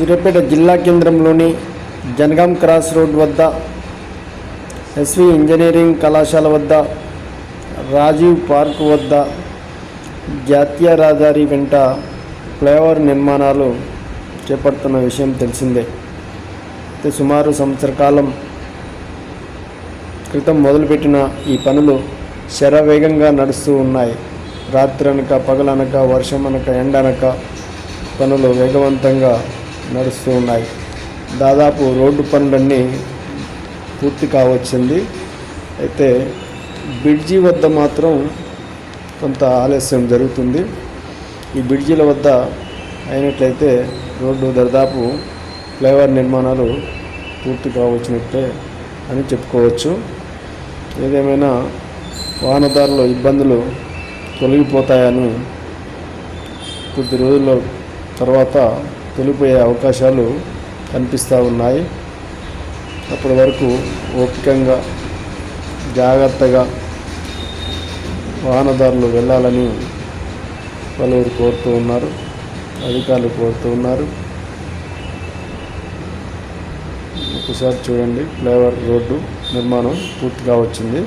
సూర్యాపేట జిల్లా కేంద్రంలోని Jangaon cross road వద్ద ఎస్వి ఇంజనీరింగ్ కళాశాల వద్ద రాజీవ్ పార్క్ వద్ద జాతీయ రహదారి వెంట ఫ్లైఓవర్ నిర్మాణాలు చేపడుతున్న విషయం తెలిసిందే. అయితే సుమారు సంవత్సర కాలం క్రితం మొదలుపెట్టిన ఈ పనులు శరవేగంగా నడుస్తూ ఉన్నాయి. రాత్రి అనక పగలనక వర్షం అనక ఎండ అనక పనులు వేగవంతంగా నడుస్తూ ఉన్నాయి. దాదాపు రోడ్డు పనులన్నీ పూర్తి కావచ్చింది. అయితే బ్రిడ్జి వద్ద మాత్రం కొంత ఆలస్యం జరుగుతుంది. ఈ బ్రిడ్జిల వద్ద అయినట్లయితే రోడ్డు దాదాపు ఫ్లైఓవర్ నిర్మాణాలు పూర్తి కావచ్చినట్టే అని చెప్పుకోవచ్చు. ఏదేమైనా వాహనదారుల ఇబ్బందులు తొలగిపోతాయని కొద్ది రోజుల తర్వాత తొలిపోయే అవకాశాలు కనిపిస్తూ ఉన్నాయి. అప్పటి వరకు ఓపికంగా జాగ్రత్తగా వాహనదారులు వెళ్ళాలని పలువురు కోరుతూ ఉన్నారు అధికారులు కోరుతూ ఉన్నారు. ఒకసారి చూడండి ఫ్లైఓవర్ రోడ్డు నిర్మాణం పూర్తిగా వచ్చింది.